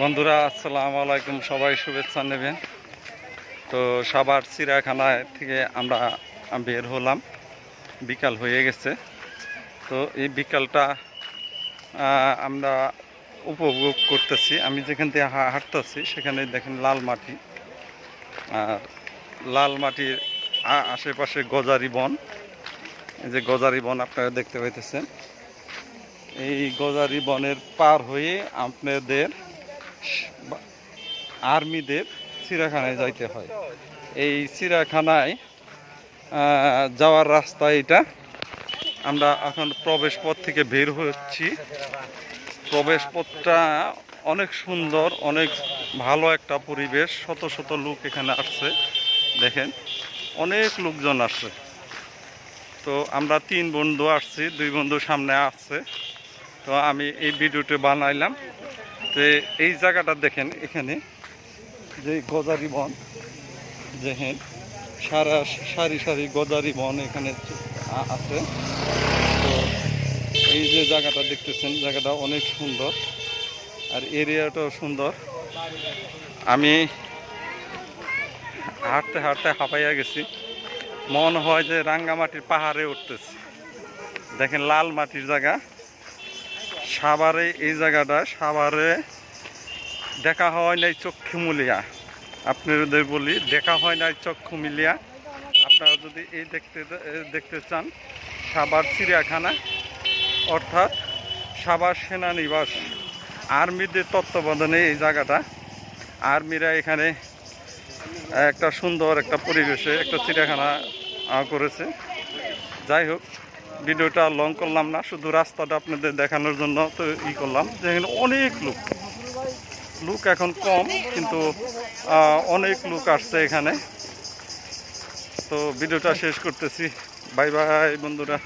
বন্ধুরা, আসসালামু আলাইকুম। সবাই শুভেচ্ছা নেবেন। তো সাবার চিড়িয়াখানায় থেকে আমরা বের হলাম। বিকাল হয়ে গেছে। তো এই বিকালটা আমরা উপভোগ করতেছি। আমি যেখান থেকে হাঁটতেছি, সেখানে দেখেন লাল মাটি। আর লাল মাটির আশেপাশে গজারি বন। এই যে গজারি বন আপনারা দেখতে পাইতেছেন। এই গজারি বনের পার হয়ে আপনাদের আর্মিদের চিড়িয়াখানায় যাইতে হয়। এই চিড়িয়াখানায় আহ, যাওয়ার রাস্তা এটা। আমরা এখন প্রবেশ পথ থেকে বের হচ্ছি। প্রবেশ পথটা অনেক সুন্দর অনেক ভালো একটা পরিবেশ। শত শত লোক এখানে আসছে দেখেন। অনেক লোকজন আসছে। তো আমরা তিন বন্ধু আসছি দুই বন্ধু সামনে আসছে। তো আমি এই ভিডিওটি বানাইলাম। যে এই জায়গাটা দেখেন এখানে, যে গজারি বন, দেখেন, সারা সারি সারি গজারি বন এখানে আছে। তো এই যে জায়গাটা দেখতেছেন, জায়গাটা অনেক সুন্দর আর এরিয়াটাও সুন্দর। আমি হাঁটতে হাঁটতে হাঁপাইয়া গেছি। মনে হয় যে রাঙ্গামাটির পাহাড়ে উঠতেছি। দেখেন লাল মাটির জায়গা। সাভারে, এই জায়গাটা সাভারে দেখা হয় নাই চক্ষু মিলিয়া। আপনাদের বলি, দেখা হয় নাই চক্ষু মিলিয়া। আপনারা যদি এই দেখতে দেখতে চান, সাভার চিড়িয়াখানা, অর্থাৎ সাভার সেনানিবাস আর্মিদের তত্ত্বাবধানে এই জায়গাটা। আর্মিরা এখানে একটা সুন্দর একটা পরিবেশে একটা চিড়িয়াখানা করেছে। যাই হোক ভিডিওটা লং করলাম না, শুধু রাস্তাটা আপনাদের দেখানোর জন্য তো ই করলাম যে এখানে অনেক লোক। লোক এখন কম, কিন্তু অনেক লোক আসছে এখানে। তো ভিডিওটা শেষ করতেছি। বাই বাই বন্ধুরা।